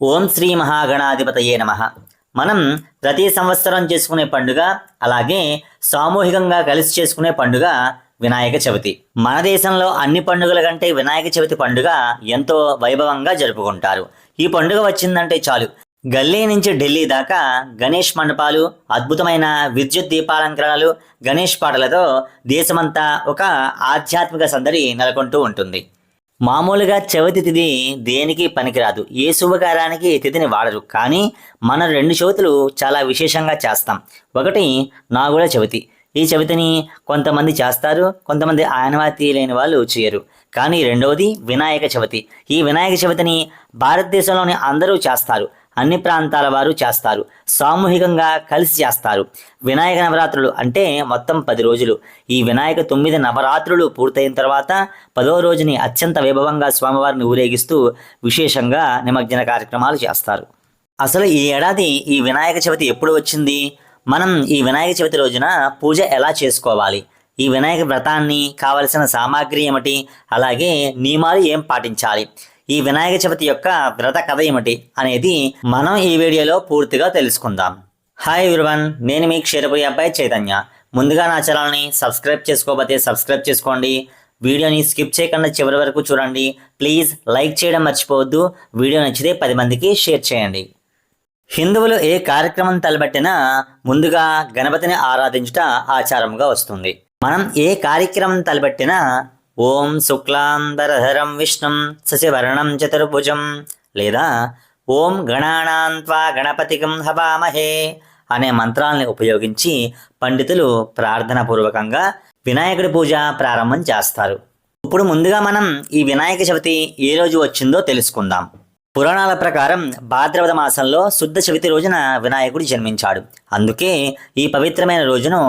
ఓం శ్రీ మహాగణాధిపతయే నమ. మనం ప్రతి సంవత్సరం చేసుకునే పండుగ అలాగే సామూహికంగా కలిసి చేసుకునే పండుగ వినాయక చవితి. మన దేశంలో అన్ని పండుగల కంటే వినాయక చవితి పండుగ ఎంతో వైభవంగా జరుపుకుంటారు. ఈ పండుగ వచ్చిందంటే చాలు. గల్లీ నుంచి ఢిల్లీ దాకా గణేష్ మండపాలు అద్భుతమైన విద్యుత్ దీపాలంకరణలు గణేష్ పాటలతో దేశమంతా ఒక ఆధ్యాత్మిక సందడి నెలకొంటూ ఉంటుంది. మామూలుగా చవితి తిథి దేనికి పనికిరాదు. ఏ శుభకార్యానికి తిథిని వాడరు. కానీ మన రెండు చవితులు చాలా విశేషంగా చేస్తాం. ఒకటి నాగుల చవితి. ఈ చవితిని కొంతమంది చేస్తారు కొంతమంది ఆనవాతి లేని వాళ్ళు చేయరు. కానీ రెండవది వినాయక చవితి. ఈ వినాయక చవితిని భారతదేశంలోని అందరూ చేస్తారు. అన్ని ప్రాంతాల వారు చేస్తారు. సామూహికంగా కలిసి చేస్తారు. వినాయక నవరాత్రులు అంటే మొత్తం పది రోజులు. ఈ వినాయక తొమ్మిది నవరాత్రులు పూర్తయిన తర్వాత పదో రోజుని అత్యంత వైభవంగా స్వామివారిని ఊరేగిస్తూ విశేషంగా నిమజ్జన కార్యక్రమాలు చేస్తారు. అసలు ఈ ఏడాది ఈ వినాయక చవితి ఎప్పుడు వచ్చింది? మనం ఈ వినాయక చవితి రోజున పూజ ఎలా చేసుకోవాలి? ఈ వినాయక వ్రతాన్ని కావలసిన సామాగ్రి ఏమిటి? అలాగే నియమాలు ఏం పాటించాలి? ఈ వినాయక చవితి యొక్క వ్రత కథ ఏమిటి అనేది మనం ఈ వీడియోలో పూర్తిగా తెలుసుకుందాం. హాయ్ విరువన్ నేను మీ క్షీరపురి అబ్బాయి చైతన్య. ముందుగా నా ఛానల్ని సబ్స్క్రైబ్ చేసుకోకపోతే సబ్స్క్రైబ్ చేసుకోండి. వీడియోని స్కిప్ చేయకుండా చివరి వరకు చూడండి. ప్లీజ్ లైక్ చేయడం మర్చిపోవద్దు. వీడియో నచ్చితే పది మందికి షేర్ చేయండి. హిందువులు ఏ కార్యక్రమం తలబెట్టినా ముందుగా గణపతిని ఆరాధించుట ఆచారంగా వస్తుంది. మనం ఏ కార్యక్రమం తలబెట్టినా ఓం శుక్లాంబరధరం విష్ణుం శశివర్ణం చతుర్భుజం లేదా ఓం గణానాంత్వా గణపతికం హవామహే అనే మంత్రాల్ని ఉపయోగించి పండితులు ప్రార్థన పూర్వకంగా వినాయకుడి పూజ ప్రారంభం చేస్తారు. ఇప్పుడు ముందుగా మనం ఈ వినాయక చవితి ఏ రోజు వచ్చిందో తెలుసుకుందాం. పురాణాల ప్రకారం భాద్రపద మాసంలో శుద్ధ చవితి రోజున వినాయకుడు జన్మించాడు. అందుకే ఈ పవిత్రమైన రోజును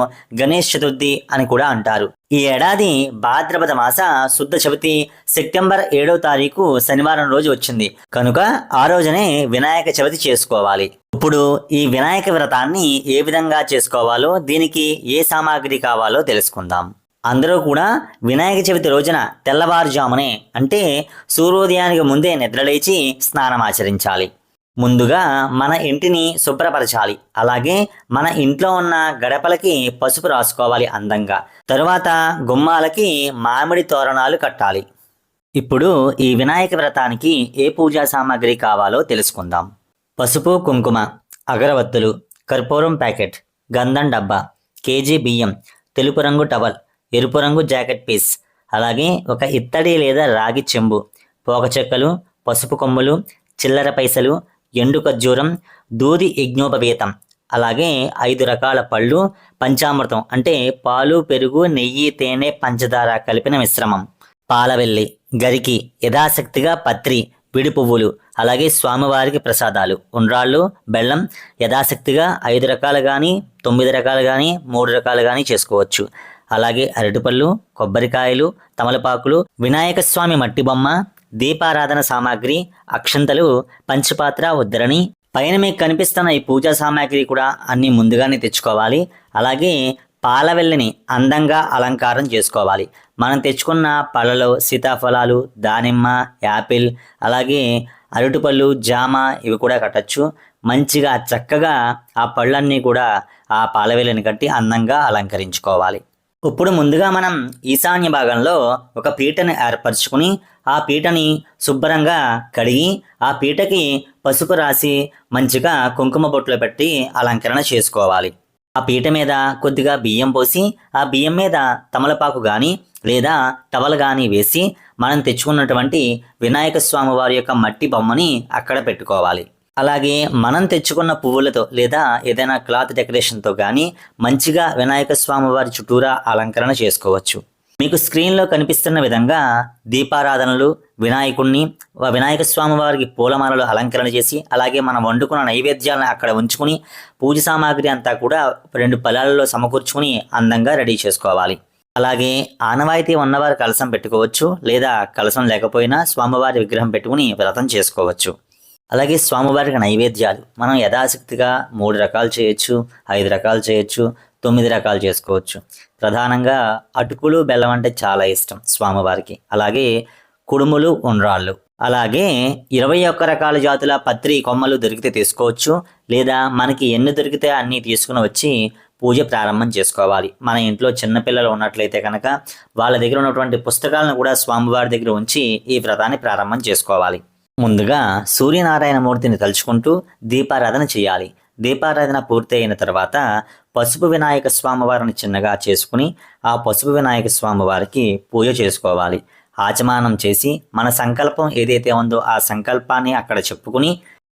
గణేష్ చతుర్థి అని కూడా అంటారు. ఈ ఏడాది భాద్రపద మాస శుద్ధ చవితి సెప్టెంబర్ ఏడవ తారీఖు శనివారం రోజు వచ్చింది. కనుక ఆ రోజునే వినాయక చవితి చేసుకోవాలి. ఇప్పుడు ఈ వినాయక వ్రతాన్ని ఏ విధంగా చేసుకోవాలో దీనికి ఏ సామాగ్రి కావాలో తెలుసుకుందాం. అందరూ కూడా వినాయక చవితి రోజున తెల్లవారుజామునే అంటే సూర్యోదయానికి ముందే నిద్రలేచి స్నానం ఆచరించాలి. ముందుగా మన ఇంటిని శుభ్రపరచాలి. అలాగే మన ఇంట్లో ఉన్న గడపలకి పసుపు రాసుకోవాలి అందంగా. తరువాత గుమ్మాలకి మామిడి తోరణాలు కట్టాలి. ఇప్పుడు ఈ వినాయక వ్రతానికి ఏ పూజా సామాగ్రి కావాలో తెలుసుకుందాం. పసుపు కుంకుమ అగరవత్తులు కర్పూరం ప్యాకెట్ గంధం డబ్బా కేజీ బియ్యం తెలుపు రంగు టవల్ ఎరుపు రంగు జాకెట్ పీస్. అలాగే ఒక ఇత్తడి లేదా రాగి చెంబు. పోక చెక్కలు పసుపు కొమ్ములు చిల్లర పైసలు ఎండు ఖర్జూరం దూది యజ్ఞోపవీతం. అలాగే ఐదు రకాల పళ్ళు పంచామృతం అంటే పాలు పెరుగు నెయ్యి తేనె పంచదార కలిపిన మిశ్రమం. పాలవెల్లి గరికి యథాశక్తిగా పత్రి విడి పువ్వులు అలాగే స్వామివారికి ప్రసాదాలు. ఉండ్రాళ్ళు బెల్లం యథాశక్తిగా ఐదు రకాలు కానీ తొమ్మిది రకాలు కానీ మూడు రకాలు కానీ చేసుకోవచ్చు. అలాగే అరటిపళ్ళు కొబ్బరికాయలు తమలపాకులు వినాయక స్వామి మట్టి బొమ్మ దీపారాధన సామాగ్రి అక్షంతలు పంచపాత్ర ఉద్దరణి. పైన మీకు కనిపిస్తున్న ఈ పూజా సామాగ్రి కూడా అన్నీ ముందుగానే తెచ్చుకోవాలి. అలాగే పాలవెల్లిని అందంగా అలంకారం చేసుకోవాలి. మనం తెచ్చుకున్న పళ్ళలో సీతాఫలాలు దానిమ్మ యాపిల్ అలాగే అరటిపళ్ళు జామ ఇవి కూడా కట్టచ్చు. మంచిగా చక్కగా ఆ పళ్ళన్నీ కూడా ఆ పాలవెల్లిని కట్టి అందంగా అలంకరించుకోవాలి. ఇప్పుడు ముందుగా మనం ఈశాన్య భాగంలో ఒక పీటని ఏర్పరచుకుని ఆ పీటని శుభ్రంగా కడిగి ఆ పీటకి పసుపు రాసి మంచిగా కుంకుమ బొట్లు పెట్టి అలంకరణ చేసుకోవాలి. ఆ పీట మీద కొద్దిగా బియ్యం పోసి ఆ బియ్యం మీద తమలపాకు కానీ లేదా టవల్ కానీ వేసి మనం తెచ్చుకున్నటువంటి వినాయక స్వామి వారి యొక్క మట్టి బొమ్మని అక్కడ పెట్టుకోవాలి. అలాగే మనం తెచ్చుకున్న పువ్వులతో లేదా ఏదైనా క్లాత్ డెకరేషన్తో కానీ మంచిగా వినాయక స్వామి వారి చుట్టూరా అలంకరణ చేసుకోవచ్చు. మీకు స్క్రీన్లో కనిపిస్తున్న విధంగా దీపారాధనలు వినాయకుణ్ణి వినాయక స్వామి వారికి పూలమాలలు అలంకరణ చేసి అలాగే మనం వండుకున్న నైవేద్యాలను అక్కడ ఉంచుకుని పూజ సామాగ్రి అంతా కూడా రెండు పొలాలలో సమకూర్చుకుని అందంగా రెడీ చేసుకోవాలి. అలాగే ఆనవాయితీ ఉన్నవారు కలసం పెట్టుకోవచ్చు లేదా కలసం లేకపోయినా స్వామివారి విగ్రహం పెట్టుకుని వ్రతం చేసుకోవచ్చు. అలాగే స్వామివారికి నైవేద్యాలు. మనం యథాశక్తిగా మూడు రకాలు చేయొచ్చు ఐదు రకాలు చేయొచ్చు తొమ్మిది రకాలు చేసుకోవచ్చు. ప్రధానంగా అటుకులు బెల్లం అంటే చాలా ఇష్టం స్వామివారికి. అలాగే కుడుములు ఉండ్రాళ్ళు. అలాగే ఇరవై ఒక్క రకాల జాతుల పత్రి కొమ్మలు దొరికితే తీసుకోవచ్చు. లేదా మనకి ఎన్ని దొరికితే అన్నీ తీసుకుని వచ్చి పూజ ప్రారంభం చేసుకోవాలి. మన ఇంట్లో చిన్నపిల్లలు ఉన్నట్లయితే కనుక వాళ్ళ దగ్గర ఉన్నటువంటి పుస్తకాలను కూడా స్వామివారి దగ్గర ఉంచి ఈ వ్రతాన్ని ప్రారంభం చేసుకోవాలి. ముందుగా సూర్యనారాయణ మూర్తిని తలుచుకుంటూ దీపారాధన చేయాలి. దీపారాధన పూర్తయిన తర్వాత పసుపు వినాయక స్వామివారిని చిన్నగా చేసుకుని ఆ పసుపు వినాయక స్వామివారికి పూజ చేసుకోవాలి. ఆచమానం చేసి మన సంకల్పం ఏదైతే ఉందో ఆ సంకల్పాన్ని అక్కడ చెప్పుకుని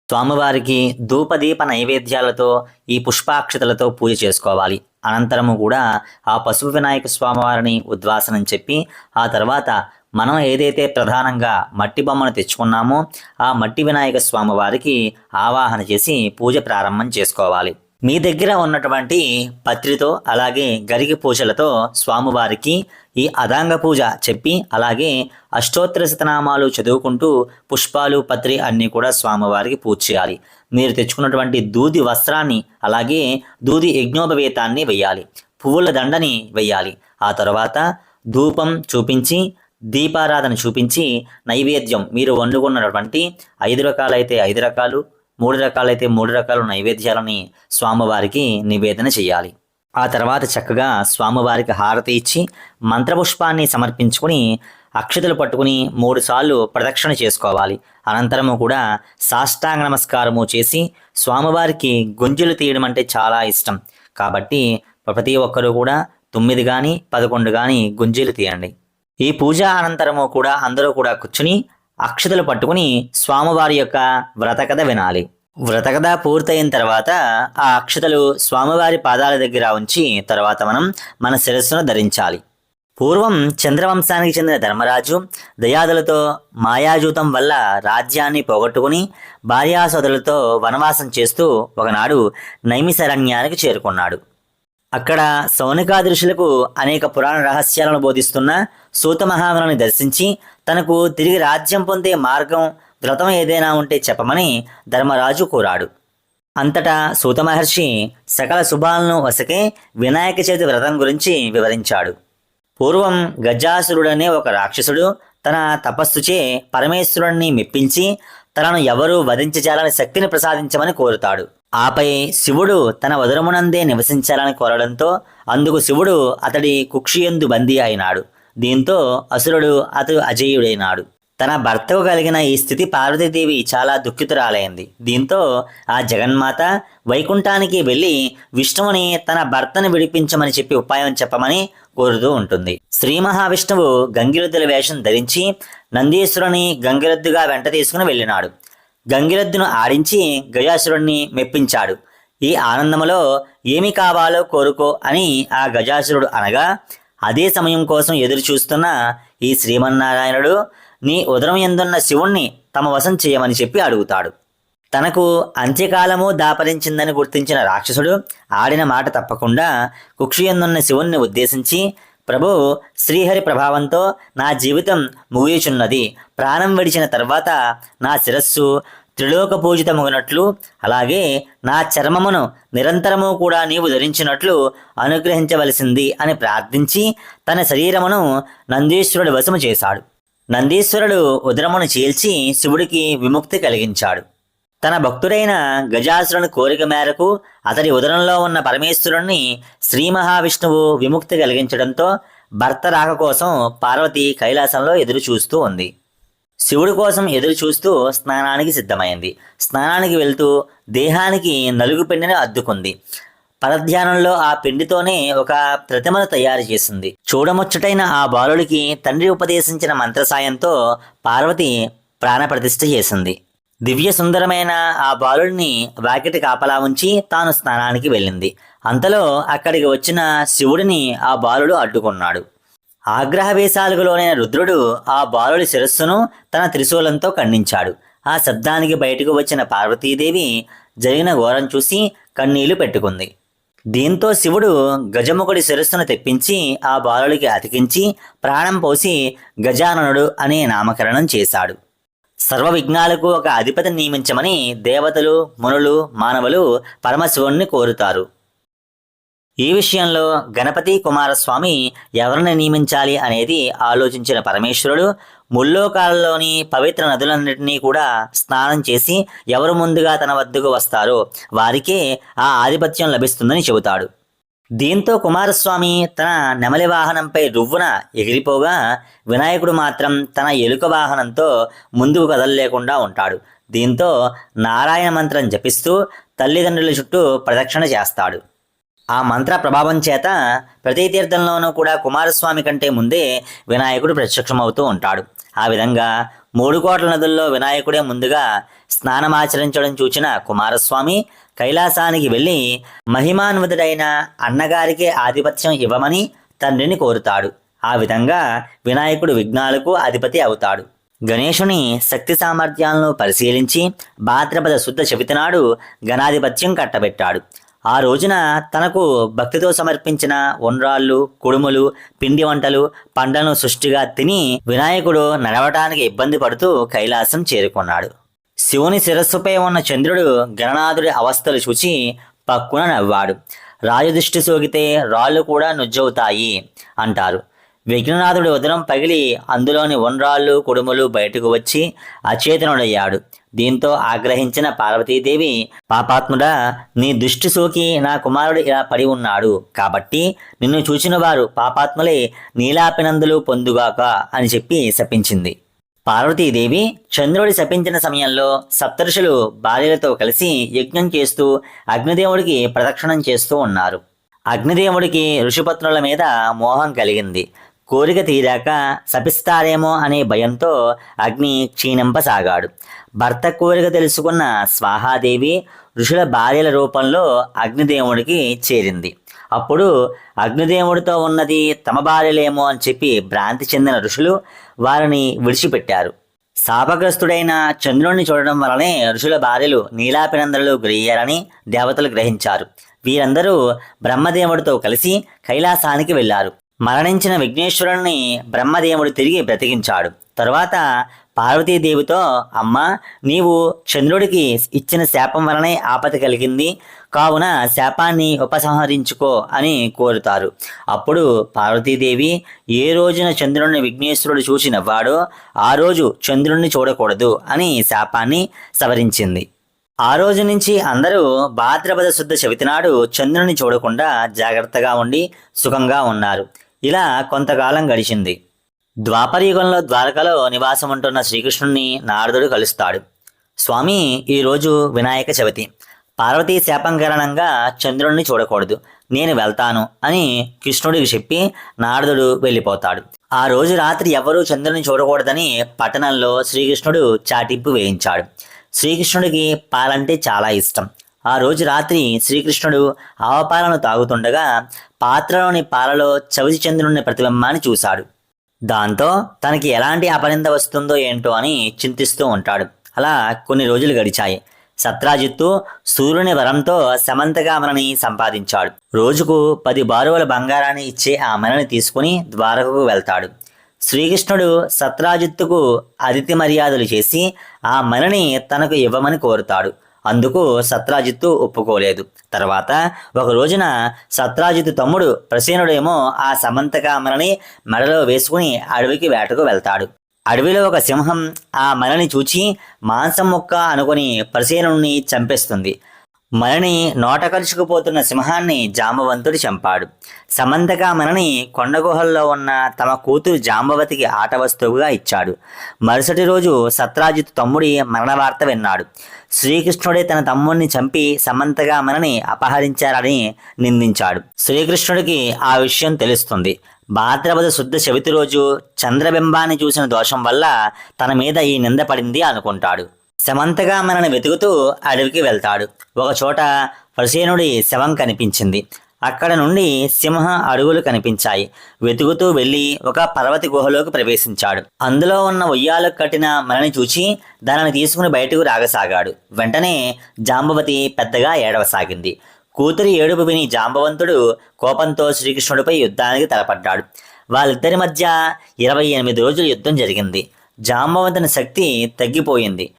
స్వామివారికి ధూపదీప నైవేద్యాలతో ఈ పుష్పాక్షతలతో పూజ చేసుకోవాలి. అనంతరము కూడా ఆ పసుపు వినాయక స్వామివారిని ఉద్వాసనం చెప్పి ఆ తర్వాత మనం ఏదైతే ప్రధానంగా మట్టి బొమ్మను తెచ్చుకున్నామో ఆ మట్టి వినాయక స్వామివారికి ఆవాహన చేసి పూజ ప్రారంభం చేసుకోవాలి. మీ దగ్గర ఉన్నటువంటి పత్రితో అలాగే గరిగి పూజలతో స్వామివారికి ఈ అదాంగ పూజ చెప్పి అలాగే అష్టోత్తర శతనామాలు చదువుకుంటూ పుష్పాలు పత్రి అన్నీ కూడా స్వామివారికి పూజ చేయాలి. మీరు తెచ్చుకున్నటువంటి దూది వస్త్రాన్ని అలాగే దూది యజ్ఞోపవేతాన్ని వెయ్యాలి. పువ్వుల దండని వెయ్యాలి. ఆ తర్వాత ధూపం చూపించి దీపారాధన చూపించి నైవేద్యం మీరు వండుకున్నటువంటి ఐదు రకాలైతే ఐదు రకాలు మూడు రకాలైతే మూడు రకాల నైవేద్యాలని స్వామివారికి నివేదన చేయాలి. ఆ తర్వాత చక్కగా స్వామివారికి హారతి ఇచ్చి మంత్రపుష్పాన్ని సమర్పించుకుని అక్షతలు పట్టుకుని మూడుసార్లు ప్రదక్షిణ చేసుకోవాలి. అనంతరము కూడా సాష్టాంగ నమస్కారము చేసి స్వామివారికి గుంజులు తీయడం అంటే చాలా ఇష్టం. కాబట్టి ప్రతి ఒక్కరూ కూడా తొమ్మిది కానీ పదకొండు కానీ గుంజీలు తీయండి. ఈ పూజ అనంతరము కూడా అందరూ కూడా కూర్చుని అక్షతలు పట్టుకుని స్వామివారి యొక్క వ్రతకథ వినాలి. వ్రతకథ పూర్తయిన తర్వాత ఆ అక్షతలు స్వామివారి పాదాల దగ్గర ఉంచి తర్వాత మనం మన శిరస్సును ధరించాలి. పూర్వం చంద్రవంశానికి చెందిన ధర్మరాజు దయాదులతో మాయాజూతం వల్ల రాజ్యాన్ని పోగొట్టుకుని భార్యాసోదరులతో వనవాసం చేస్తూ ఒకనాడు నైమిశరణ్యానికి చేరుకున్నాడు. అక్కడ సౌనికాదృశులకు అనేక పురాణ రహస్యాలను బోధిస్తున్న సూత మహాముని దర్శించి తనకు తిరిగి రాజ్యం పొందే మార్గం వ్రతం ఏదైనా ఉంటే చెప్పమని ధర్మరాజు కోరాడు. అంతటా సూత మహర్షి సకల శుభాలను వసకే వినాయక చవితి వ్రతం గురించి వివరించాడు. పూర్వం గజాసురుడనే ఒక రాక్షసుడు తన తపస్సుచే పరమేశ్వరుణ్ణి మెప్పించి తనను ఎవరూ వధించజాలని శక్తిని ప్రసాదించమని కోరుతాడు. ఆపై శివుడు తన వదురమునందే నివసించాలని కోరడంతో అందుకు శివుడు అతడి కుక్షియందు బందీ అయినాడు. దీంతో అసురుడు అతడు అజేయుడైనాడు. తన భర్తకు కలిగిన ఈ స్థితి పార్వతీదేవి చాలా దుఃఖితురాలైంది. దీంతో ఆ జగన్మాత వైకుంఠానికి వెళ్ళి విష్ణువుని తన భర్తను విడిపించమని చెప్పి ఉపాయం చెప్పమని కోరుతూ ఉంటుంది. శ్రీ మహావిష్ణువు గంగిరెద్దుల వేషం ధరించి నందీశ్వరుని గంగిరెద్దుగా వెంట తీసుకుని వెళ్ళినాడు. గంగిరెద్దును ఆడించి గజాసురుణ్ణి మెప్పించాడు. ఈ ఆనందములో ఏమి కావాలో కోరుకో అని ఆ గజాసురుడు అనగా అదే సమయం కోసం ఎదురు చూస్తున్న ఈ శ్రీమన్నారాయణుడు నీ ఉదరం ఎందున్న శివుణ్ణి తమ వశం చేయమని చెప్పి అడుగుతాడు. తనకు అంత్యకాలము దాపరించిందని గుర్తించిన రాక్షసుడు ఆడిన మాట తప్పకుండా కుక్షియందున్న శివుణ్ణి ఉద్దేశించి ప్రభు శ్రీహరి ప్రభావంతో నా జీవితం ముగియుచున్నది. ప్రాణం విడిచిన తర్వాత నా శిరస్సు త్రిలోక పూజితమగునట్లు అలాగే నా చర్మమును నిరంతరము కూడా నీవు ధరించినట్లు అనుగ్రహించవలసింది అని ప్రార్థించి తన శరీరమును నందీశ్వరుడి వశము చేశాడు. నందీశ్వరుడు ఉదరమును చీల్చి శివుడికి విముక్తి కలిగించాడు. తన భక్తుడైన గజాసురుని కోరిక మేరకు అతడి ఉదరంలో ఉన్న పరమేశ్వరుణ్ణి శ్రీ మహావిష్ణువు విముక్తి కలిగించడంతో భర్త రాక కోసం పార్వతి కైలాసంలో ఎదురు చూస్తూ ఉంది. శివుడి కోసం ఎదురు చూస్తూ స్నానానికి సిద్ధమైంది. స్నానానికి వెళ్తూ దేహానికి నలుగు పిండిని అద్దుకుంది. పరధ్యానంలో ఆ పిండితోనే ఒక ప్రతిమను తయారు చేసింది. చూడముచ్చటైన ఆ బాలుడికి తండ్రి ఉపదేశించిన మంత్ర సాయంతో పార్వతి ప్రాణప్రతిష్ఠ చేసింది. దివ్య సుందరమైన ఆ బాలుడిని వాకిటి కాపలా ఉంచి తాను స్నానానికి వెళ్ళింది. అంతలో అక్కడికి వచ్చిన శివుడిని ఆ బాలుడు అడ్డుకున్నాడు. ఆగ్రహవేశాలకు లోనైన రుద్రుడు ఆ బాలుడి శిరస్సును తన త్రిశూలంతో ఖండించాడు. ఆ శబ్దానికి బయటకు వచ్చిన పార్వతీదేవి జరిగిన ఘోరం చూసి కన్నీళ్ళు పెట్టుకుంది. దీంతో శివుడు గజముఖుడి శిరస్సును తెప్పించి ఆ బాలుడికి అతికించి ప్రాణం పోసి గజాననుడు అనే నామకరణం చేశాడు. సర్వ విఘ్నాలకు ఒక అధిపతిని నియమించమని దేవతలు మునులు మానవులు పరమశివుణ్ణి కోరుతారు. ఈ విషయంలో గణపతి కుమారస్వామి ఎవరిని నియమించాలి అనేది ఆలోచించిన పరమేశ్వరుడు ముల్లోకాలలోని పవిత్ర నదులన్నింటినీ కూడా స్నానం చేసి ఎవరు ముందుగా తన వద్దకు వస్తారో వారికే ఆ ఆధిపత్యం లభిస్తుందని చెబుతాడు. దీంతో కుమారస్వామి తన నెమలి వాహనంపై రువ్వున ఎగిరిపోగా వినాయకుడు మాత్రం తన ఎలుక వాహనంతో ముందుకు కదలలేకుండా ఉంటాడు. దీంతో నారాయణ మంత్రం జపిస్తూ తల్లిదండ్రుల చుట్టూ ప్రదక్షిణ చేస్తాడు. ఆ మంత్ర ప్రభావం చేత ప్రతి తీర్థంలోనూ కూడా కుమారస్వామి కంటే ముందే వినాయకుడు ప్రత్యక్షమవుతూ ఉంటాడు. ఆ విధంగా మూడు కోట్ల నదుల్లో వినాయకుడే ముందుగా స్నానమాచరించడం చూచిన కుమారస్వామి కైలాసానికి వెళ్ళి మహిమాన్వితుడైన అన్నగారికి ఆధిపత్యం ఇవ్వమని తండ్రిని కోరుతాడు. ఆ విధంగా వినాయకుడు విఘ్నాలకు అధిపతి అవుతాడు. గణేశుని శక్తి సామర్థ్యాలను పరిశీలించి భాద్రపద శుద్ధ చవితి నాడు గణాధిపత్యం కట్టబెట్టాడు. ఆ రోజున తనకు భక్తితో సమర్పించిన ఉండ్రాళ్ళు కుడుములు పిండి వంటలు పండ్లను సృష్టిగా తిని వినాయకుడు నడవటానికి ఇబ్బంది పడుతూ కైలాసం చేరుకున్నాడు. శివుని శిరస్సుపై ఉన్న చంద్రుడు గణనాథుడి అవస్థలు చూచి పక్కున నవ్వాడు. రాజదృష్టి సోకితే రాళ్ళు కూడా నుజ్జవుతాయి అంటారు. విఘ్ననాథుడి ఉదరం పగిలి అందులోని ఉండ్రాళ్ళు కుడుములు బయటకు వచ్చి అచేతనుడయ్యాడు. దీంతో ఆగ్రహించిన పార్వతీదేవి పాపాత్ముడా నీ దృష్టి సోకి నా కుమారుడు ఇలా పడి ఉన్నాడు. కాబట్టి నిన్ను చూచిన వారు పాపాత్ములే నీలాపినందులు పొందుగాక అని చెప్పి శపించింది. పార్వతీదేవి చంద్రుడి శపించిన సమయంలో సప్తర్షులు భార్యలతో కలిసి యజ్ఞం చేస్తూ అగ్నిదేవుడికి ప్రదక్షిణం చేస్తూ ఉన్నారు. అగ్నిదేవుడికి ఋషిపత్నుల మీద మోహం కలిగింది. కోరిక తీరాక శపిస్తారేమో అనే భయంతో అగ్ని క్షీణింపసాగాడు. భర్త కోరిక తెలుసుకున్న స్వాహాదేవి ఋషుల భార్యల రూపంలో అగ్నిదేవుడికి చేరింది. అప్పుడు అగ్నిదేవుడితో ఉన్నది తమ భార్యలేమో అని చెప్పి భ్రాంతి చెందిన ఋషులు వారిని విడిచిపెట్టారు. శాపగ్రస్తుడైన చంద్రుణ్ణి చూడడం వలనే ఋషుల భార్యలు నీలాపినందరలు గురయ్యారని దేవతలు గ్రహించారు. వీరందరూ బ్రహ్మదేవుడితో కలిసి కైలాసానికి వెళ్ళారు మరణించిన విఘ్నేశ్వరుణ్ణి బ్రహ్మదేవుడు తిరిగి బ్రతికించాడు. తరువాత పార్వతీదేవితో అమ్మ నీవు చంద్రుడికి ఇచ్చిన శాపం వలనే ఆపద కలిగింది. కావున శాపాన్ని ఉపసంహరించుకో అని కోరుతారు. అప్పుడు పార్వతీదేవి ఏ రోజున చంద్రుడిని విఘ్నేశ్వరుడు చూసి నవ్వాడో ఆ రోజు చంద్రుడిని చూడకూడదు అని శాపాన్ని సవరించింది. ఆ రోజు నుంచి అందరూ భాద్రపద శుద్ధ చవితి నాడు చంద్రుని చూడకుండా జాగ్రత్తగా ఉండి సుఖంగా ఉన్నారు. ఇలా కొంతకాలం గడిచింది. ద్వాపరయుగంలో ద్వారకలో నివాసం ఉంటున్న శ్రీకృష్ణుణ్ణి నారదుడు కలుస్తాడు. స్వామి ఈరోజు వినాయక చవితి. పార్వతీ శాపం కారణంగా చంద్రుణ్ణి చూడకూడదు. నేను వెళ్తాను అని కృష్ణుడికి చెప్పి నారదుడు వెళ్ళిపోతాడు. ఆ రోజు రాత్రి ఎవరూ చంద్రుని చూడకూడదని పట్టణంలో శ్రీకృష్ణుడు చాటింపు వేయించాడు. శ్రీకృష్ణుడికి పాలంటే చాలా ఇష్టం. ఆ రోజు రాత్రి శ్రీకృష్ణుడు ఆవపాలను తాగుతుండగా పాత్రలోని పాలలో చవితి చంద్రుని ప్రతిబింబాన్ని చూశాడు. దాంతో తనకి ఎలాంటి అపనింద వస్తుందో ఏంటో అని చింతిస్తూ ఉంటాడు. అలా కొన్ని రోజులు గడిచాయి. సత్రాజిత్తు సూర్యుని వరంతో సమంతగామనని సంపాదించాడు. రోజుకు పది బారువల బంగారాన్ని ఇచ్చే ఆ మనని తీసుకుని ద్వారకకు వెళ్తాడు. శ్రీకృష్ణుడు సత్రాజిత్తుకు అతిథి మర్యాదలు చేసి ఆ మనని తనకు ఇవ్వమని కోరుతాడు. అందుకు సత్రాజిత్తు ఒప్పుకోలేదు. తర్వాత ఒక రోజున సత్రాజిత్తు తమ్ముడు ప్రసేనుడేమో ఆ సమంతకామరని మెడలో వేసుకుని అడవికి వేటకు వెళ్తాడు. అడవిలో ఒక సింహం ఆ మలని చూచి మాంసం ముక్క అనుకుని ప్రసేనుణ్ణి చంపేస్తుంది. మనని నోట కలుచుకుపోతున్న సింహాన్ని జాంబవంతుడు చంపాడు. సమంతగా మనని కొండగుహల్లో ఉన్న తమ కూతురు జాంబవతికి ఆట వస్తువుగా ఇచ్చాడు. మరుసటి రోజు సత్రాజిత్ తమ్ముడి మరణ వార్త విన్నాడు. శ్రీకృష్ణుడే తన తమ్ముడిని చంపి సమంతగా మనని అపహరించారని నిందించాడు. శ్రీకృష్ణుడికి ఆ విషయం తెలుస్తుంది. భాద్రపద శుద్ధ చవితి రోజు చంద్రబింబాన్ని చూసిన దోషం వల్ల తన మీద ఈ నింద పడింది అనుకుంటాడు. శమంతగా మనని వెతుకుతూ అడవికి వెళ్తాడు. ఒకచోట చోట శవం కనిపించింది. అక్కడ నుండి సింహ అడుగులు కనిపించాయి. వెతుకుతూ వెళ్ళి ఒక పర్వతి గుహలోకి ప్రవేశించాడు. అందులో ఉన్న ఉయ్యాలకు కట్టిన మనని చూచి దానిని తీసుకుని బయటకు రాగసాగాడు. వెంటనే జాంబవతి పెద్దగా ఏడవసాగింది. కూతురి ఏడుపు విని జాంబవంతుడు కోపంతో శ్రీకృష్ణుడిపై యుద్ధానికి తలపడ్డాడు. వాళ్ళిద్దరి మధ్య ఇరవై ఎనిమిది రోజులు యుద్ధం జరిగింది. జాంబవంతుని శక్తి తగ్గిపోయింది.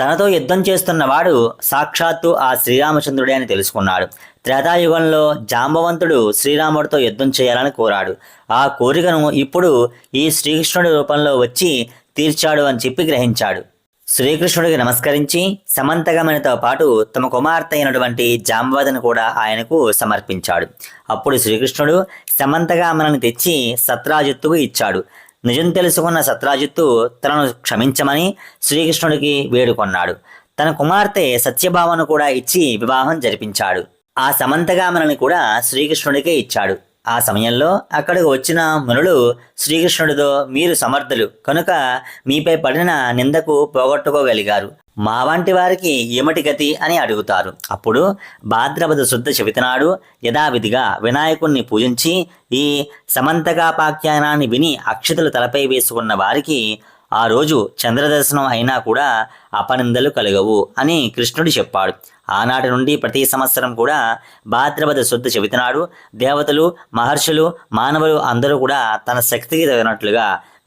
తనతో యుద్ధం చేస్తున్నవాడు సాక్షాత్తు ఆ శ్రీరామచంద్రుడే అని తెలుసుకున్నాడు. త్రేతాయుగంలో జాంబవంతుడు శ్రీరాముడితో యుద్ధం చేయాలని కోరాడు. ఆ కోరికను ఇప్పుడు ఈ శ్రీకృష్ణుడి రూపంలో వచ్చి తీర్చాడు అని చెప్పి గ్రహించాడు. శ్రీకృష్ణుడికి నమస్కరించి సమంతగమనితో పాటు తమ కుమార్తె అయినటువంటి జాంబవతిని కూడా ఆయనకు సమర్పించాడు. అప్పుడు శ్రీకృష్ణుడు సమంతగామనని తెచ్చి సత్రాజిత్తుకు ఇచ్చాడు. నిజం తెలుసుకున్న సత్రాజిత్తు తనను క్షమించమని శ్రీకృష్ణుడికి వేడుకొన్నాడు. తన కుమార్తె సత్యభావను కూడా ఇచ్చి వివాహం జరిపించాడు. ఆ సమంతగామనని కూడా శ్రీకృష్ణుడికే ఇచ్చాడు. ఆ సమయంలో అక్కడికి వచ్చిన మునులు శ్రీకృష్ణుడితో మీరు సమర్థులు కనుక మీపై పడిన నిందకు పోగొట్టుకోగలిగారు. మా వంటి వారికి ఏమిటి గతి అని అడుగుతారు. అప్పుడు భాద్రపద శుద్ధ చెబుతున్నాడు యథావిధిగా వినాయకుణ్ణి పూజించి ఈ సమంతకాపాఖ్యానాన్ని విని అక్షతలు తలపై వేసుకున్న వారికి ఆ రోజు చంద్రదర్శనం అయినా కూడా అపనిందలు కలగవు అని కృష్ణుడు చెప్పాడు. ఆనాటి నుండి ప్రతి సంవత్సరం కూడా భాద్రపద శుద్ధ చెబుతున్నాడు దేవతలు మహర్షులు మానవులు అందరూ కూడా తన శక్తికి తగినట్లుగా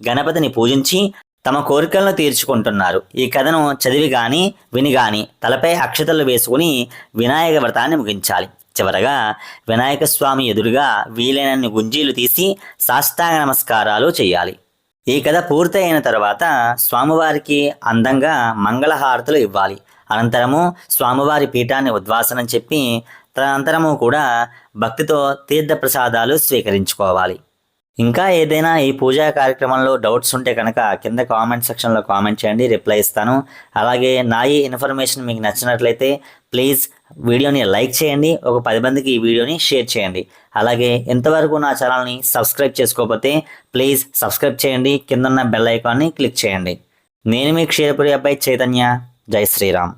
గణపతిని పూజించి తమ కోరికలను తీర్చుకుంటున్నారు. ఈ కథను చదివి గాని విని గాని తలపై అక్షతలు వేసుకుని వినాయక వ్రతాన్ని ముగించాలి. చివరగా వినాయక స్వామి ఎదురుగా వీలైనన్ని గుంజీలు తీసి సాష్టాంగ నమస్కారాలు చేయాలి. ఈ కథ పూర్తయిన తర్వాత స్వామివారికి అందంగా మంగళహారతులు ఇవ్వాలి. అనంతరము స్వామివారి పీఠాన్ని ఉద్వాసనం చెప్పి తదనంతరము కూడా భక్తితో తీర్థ ప్రసాదాలు స్వీకరించుకోవాలి. ఇంకా ఏదైనా ఈ పూజా కార్యక్రమంలో డౌట్స్ ఉంటే కనుక కింద కామెంట్ సెక్షన్లో కామెంట్ చేయండి రిప్లై ఇస్తాను. అలాగే నా ఈ ఇన్ఫర్మేషన్ మీకు నచ్చినట్లయితే ప్లీజ్ వీడియోని లైక్ చేయండి ఒక పది మందికి ఈ వీడియోని షేర్ చేయండి. అలాగే ఇంతవరకు నా ఛానల్ని సబ్స్క్రైబ్ చేసుకోకపోతే ప్లీజ్ సబ్స్క్రైబ్ చేయండి కిందన్న బెల్ ఐకాన్ని క్లిక్ చేయండి. నేను మీ క్షీరపురి అబ్బాయి చైతన్య. జై శ్రీరామ్.